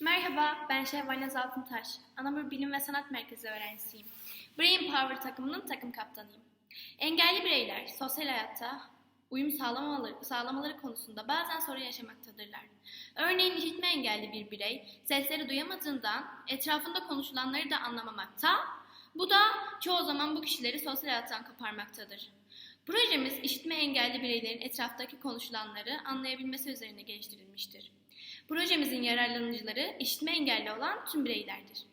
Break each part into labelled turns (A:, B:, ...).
A: Merhaba, ben Şevval Naz Altıntaş. Anamur Bilim ve Sanat Merkezi öğrencisiyim. Brain Power takımının takım kaptanıyım. Engelli bireyler sosyal hayatta uyum sağlamaları, sağlamaları konusunda bazen sorun yaşamaktadırlar. Örneğin işitme engelli bir birey sesleri duyamadığından etrafında konuşulanları da anlamamakta, bu da çoğu zaman bu kişileri sosyal hayattan koparmaktadır. Projemiz işitme engelli bireylerin etraftaki konuşulanları anlayabilmesi üzerine geliştirilmiştir. Projemizin yararlanıcıları işitme engelli olan tüm bireylerdir.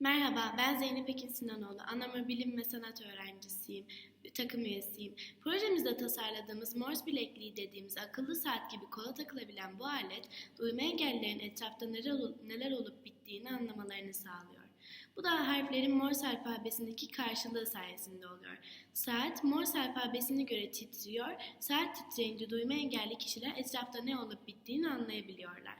B: Merhaba, ben Zeynep Ekin Sinanoğlu. Anamur Bilim ve Sanat öğrencisiyim, takım üyesiyim. Projemizde tasarladığımız Morse bilekliği dediğimiz akıllı saat gibi kola takılabilen bu alet, duyma engellilerin etrafta neler olup, neler olup bittiğini anlamalarını sağlıyor. Bu da harflerin Morse alfabesindeki karşılığı sayesinde oluyor. Saat Morse alfabesine göre titriyor. Saat titreyince duyma engelli kişiler etrafta ne olup bittiğini anlayabiliyorlar.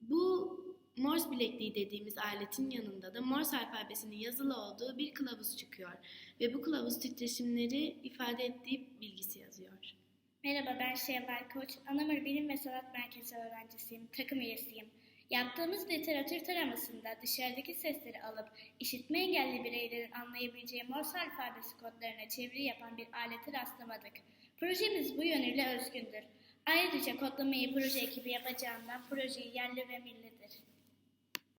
B: Bu Morse bilekliği dediğimiz aletin yanında da Morse alfabesinin yazılı olduğu bir kılavuz çıkıyor ve bu kılavuz titreşimleri ifade ettiği bilgisi yazıyor.
C: Merhaba ben Şevval Koç. Anamur Bilim ve Sanat Merkezi öğrencisiyim. Takım üyesiyim. Yaptığımız literatür taramasında dışarıdaki sesleri alıp işitme engelli bireylerin anlayabileceği Morse alfabesi kodlarına çeviri yapan bir alete rastlamadık. Projemiz bu yönüyle özgündür. Ayrıca kodlamayı proje ekibi yapacağından projeyi yerli ve millidir.